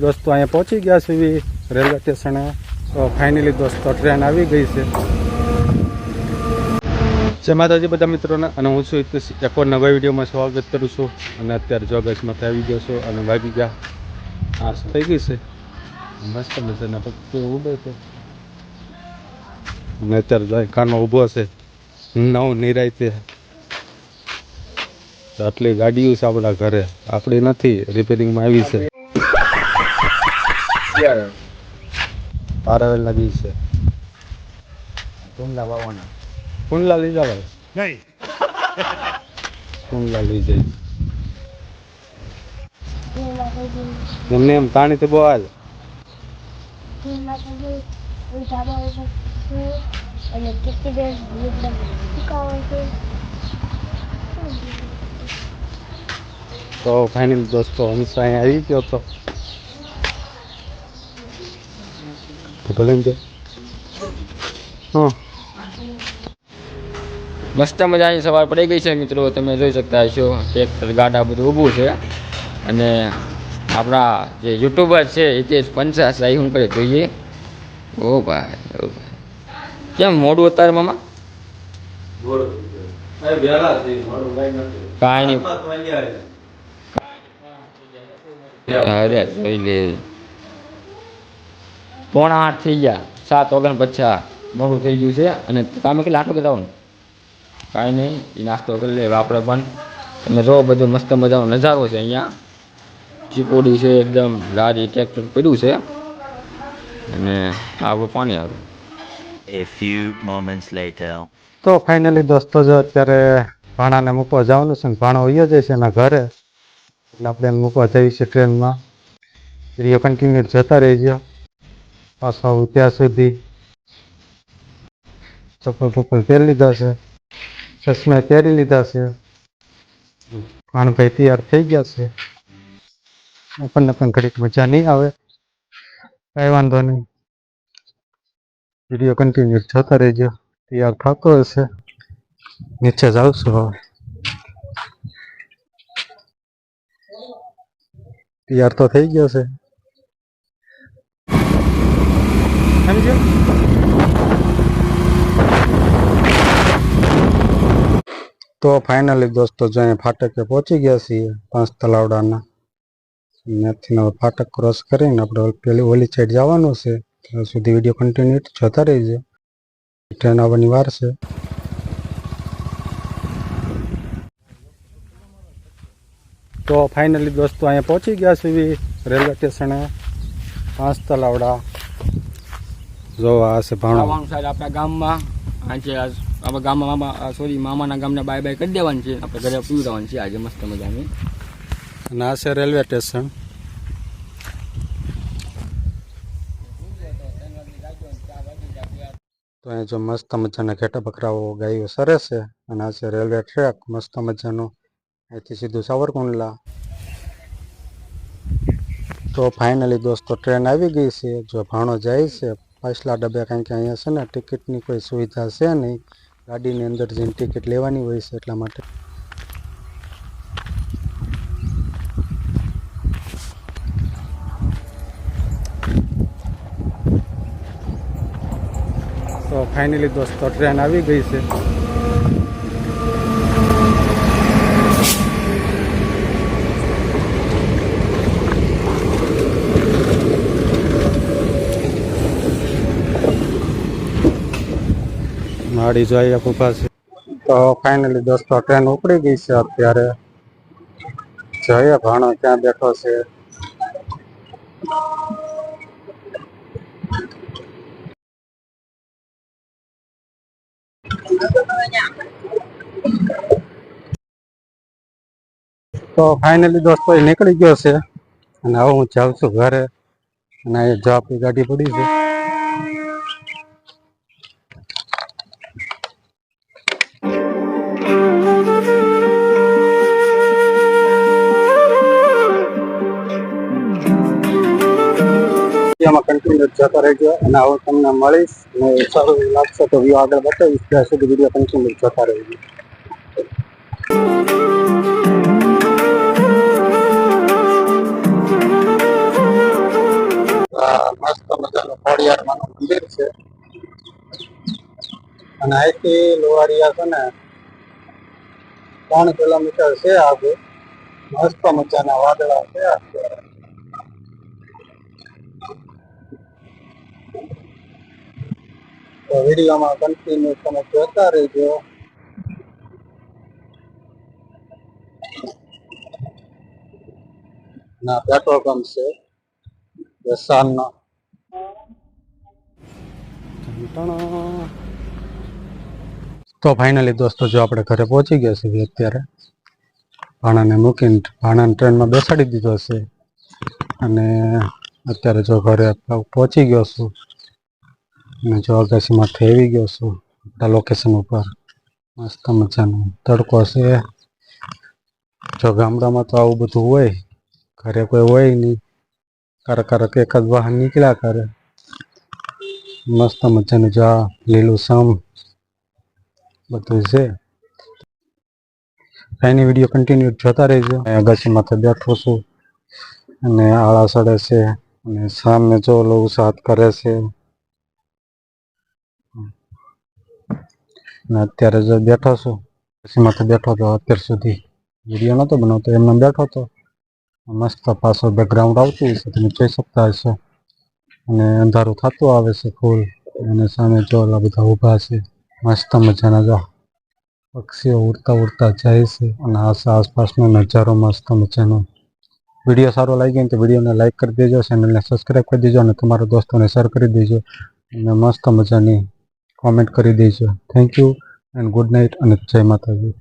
દોસ્તો અહીંયા પહોંચી ગયા છે રેલવે સ્ટેશને ફાઇનલી દોસ્તો ટ્રેન આવી ગઈ છે. જય માતાજી બધા મિત્રોને, અને હું છું એક વાર નવા વિડીયોમાં સ્વાગત કરું છું. અને અત્યારે જોગસમાંથી આવી ગયો છું અને વાગી ગયા. હા થઈ ગઈ છે. મસ્ત મજાના. પક્ષીઓ ઊભો છે? અને અત્યારે જો કાનો ઊભો છે. નવ નિરાય તે આટલી ગાડીઓ છે આપણા ઘરે. આપણી નથી. રિપેરિંગમાં આવી છે. પારાવેલના દિવસે કુંડલા વાવવાના કુંડલા લઈ જાવ નહીં કુંડલા લઈ જઈ એમને એમ તાણી તો બહુ હાલ અને કેટલી બેસ એકદમ સુકાવા છે તો ફાઇનલ દોસ્તો હંસા અહીં આવી ગયો તો તો ભલે ને હા. મસ્ત મજાની સવાર પડી ગઈ છે મિત્રો તમે જોઈ શકતા હશો ટ્રેક્ટર ગાડા બધું ઊભું છે. અને આપણા જે યુટ્યુબર છે હિતેશ પંચાસ સાહી હું કરે જોઈએ. ઓ ભાઈ ઓ ભાઈ. કેમ મોડું અત્યારે મામા? કાંઈ નહીં. અરે જોઈ લે. પોણા આઠ થઈ ગયા સાત ઓગણ પચાસ મોડું થઈ ગયું છે. અને તમે કેટલા આટલું બધા કાંઈ નહીં એ નાસ્તો કરી લે આપણે પણ. તમે જો બધો મસ્ત મજાનો નજારો છે અહીંયા. ચીપોડી છે એકદમ લારી ટ્રેક્ટર પડ્યું છે. અને આવું પાણી આવ્યું A few moments later. તો ફાઇનલી દોસ્તો જો અત્યારે ભાણાને મૂકવા જવાનું છે ને ભાણો વયો જાય છે એના ઘરે. એટલે આપણે મૂકવા જઈએ છીએ ટ્રેનમાં કન્ટિન્યુ જતા રહીજો. પાછો આવું ત્યાં સુધી. ચપ્પલ બપ્પલ પહેરી લીધા છે. ચશ્મા પહેરી લીધા છે. ભાણભાઈ તૈયાર થઈ ગયા છે. આપણને પણ ઘડીક મજા નહીં આવે. કઈ વાંધો નહીં. વીડિયો કન્ટિન્યુ જોતા રહેજો. તૈયાર થતો હશે. નીચે જાઉં છું હવે. તૈયાર તો થઈ ગયો છે. સમજ્યો તો ફાઇનલી દોસ્તો જો અહીંયા ફાટકે પહોંચી ગયા છીએ પાંચ તલાવડાના ત્યાંથી હવે ફાટક ક્રોસ કરીને આપણે પેલી ઓલી સાઈડ જવાનું છે ત્યાં સુધી વીડિયો કન્ટિન્યુ જોતા રહેજો ટ્રેન આવવાની વાર છે તો ફાઇનલી દોસ્તો અહીંયા પહોંચી ગયા છે એવી રેલવે સ્ટેશને પાંચ તલાવડા જો આ છે ભાણો. સાહેબ આપણા ગામમાં. આજે આપણા ગામમાં મામા સોરી મામાના ગામને બાય બાય કરી દેવાની છે. આપણે ઘરે પીવડાવવાની છે આજે મસ્ત મજાની. અને આ છે રેલવે સ્ટેશન. તો અહીંયા જો મસ્ત મજાના ઘેટા બકરાઓ ગાયો સરે છે. અને આ છે રેલવે ટ્રેક મસ્ત મજાનું. અહીંથી સીધું સાવરકુંડલા. તો ફાઇનલી દોસ્તો ટ્રેન આવી ગઈ છે. જો ભાણો જાય છે પાછલા ડબ્બે કારણ કે અહીંયા છે ને ટિકિટની કોઈ સુવિધા છે નહીં. ગાડીની અંદર જઈને ટિકિટ લેવાની હોય છે એટલા માટે. તો ફાઇનલી દોસ્તો ટ્રેન આવી ગઈ છે. માડી જોઈએ ઊભા છે તો ફાઇનલી દોસ્તો ટ્રેન ઉપડી ગઈ છે અત્યારે. જોઈએ ભાણો ક્યાં બેઠો છે. તો ફાઇનલી દોસ્તો એ નીકળી ગયો છે. અને હવે હું જાઉં છું ઘરે. અને અહીંયા જો આપણી ગાડી પડી છે. વિડીયોમાં કન્ટિન્યુ જતા રહેજો અને હવે તમને મળીશ અને સારું લાગશે તો વ્યૂ આગળ બતાવીશ. ત્યાં સુધી વીડિયો કન્ટિન્યુ જતા રહેજો. મસ્ત મજાનું ખોડિયારમાંનું મંદિર છે. અને અહીંથી લોવારિયા છે ને ત્રણ કિલોમીટર છે આગળ. મસ્ત મજાના વાદળા છે. અત્યારે તો વિડીયોમાં કન્ટિન્યુ તમે જોતા રહેજો. ના પેટ્રોલ પંપ છે વસાણનો તો ફાઇનલી દોસ્તો, જો આપણે ઘરે પહોંચી ગયા છીએ અત્યારે, ભાણાને મૂકીને, ભાણાને ટ્રેનમાં બેસાડી દીધો છે. અને અત્યારે જો ઘરે પહોંચી ગયો છું અને જો અગાસીમાંથી આવી ગયો છું. આ લોકેશન ઉપર મસ્ત મજાનો તડકો છે જો ગામડામાં તો આવું બધું હોય, ઘરે કોઈ હોય નહીં. ક્યારેક ક્યારેક એકાદ વાહન નીકળ્યા કરે. મસ્ત મજાનું જો આ લીલું સમ બધું છે. એની વીડિયો કન્ટિન્યુ જોતા રહેજો. અગાસી માથે બેઠો છું. અને આળા સડે છે. અને સામે જો લોકો સાથ કરે છે. અને અત્યારે જો બેઠો છું અગાસી માથે બેઠો તો અત્યાર સુધી વીડિયો નહોતો બનાવતો, એમને બેઠો હતો મસ્ત પાછો બેકગ્રાઉન્ડ આવતું હશે, તમે જોઈ શકતા હશો. અને અંધારું થતું આવે છે ફૂલ અને સામે જો બધા ઊભા છે, મસ્ત મજાના જો. પક્ષીઓ ઉડતા ઉડતા જાય છે, અને આસપાસનો નજારો મસ્ત મજાનો. વીડિયો સારો લાગ્યો ને તો વિડીયોને લાઈક કરી દેજો ચેનલને સબસ્ક્રાઈબ કરી દેજો, અને તમારા દોસ્તોને શેર કરી દેજો. અને મસ્ત મજાની કોમેન્ટ કરી દેજો. Thank you and good night અને જય માતાજી.